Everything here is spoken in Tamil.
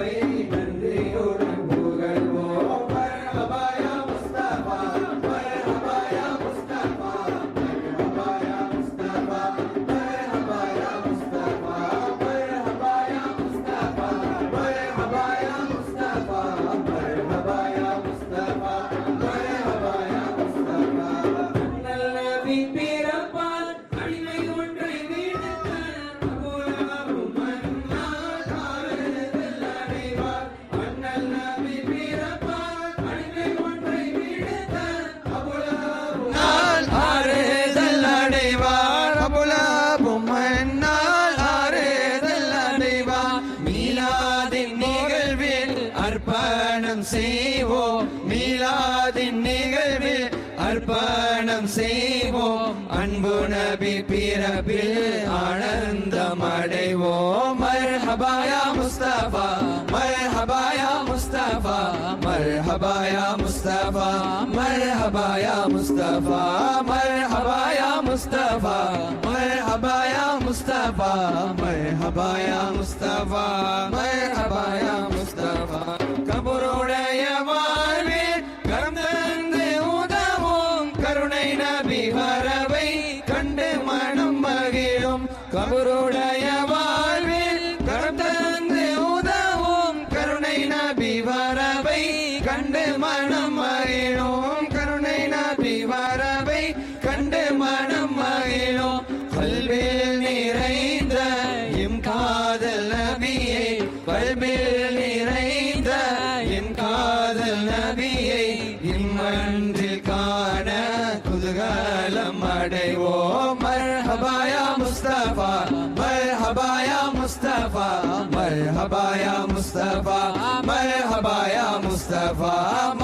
Bye. அர்ப்பணம் செய்வோம். மீளாதின் நிகழ்வில் அர்ப்பணம் செய்வோம். அன்பு நபி பிறப்பில் ஆனந்தம் அடைவோம் மர்ஹபாயா முஸ்தபா மர்ஹபாயா முஸ்தபா மர்ஹபாயா முஸ்தபா மர்ஹபாயா முஸ்தபா மர்ஹபாயா முஸ்தபா மர்ஹபாயா முஸ்தபா மர்ஹபாயா முஸ்தபா மர்ஹபாயா கபருடைய வாழ்வில் கடந்து உதவும் கருணை நபி வரவை கண்டு மனம் மகிழும். கருணை நபி வரவை கண்டு மனம் மகிழும். கல்வில் நிறைந்த எம் காதல் நபியை கல்வில் நிறைந்த என் காதல் நபியை இம்மன்றில் காண குதூகலம் அடைவோம். Mustafa, Mustafa,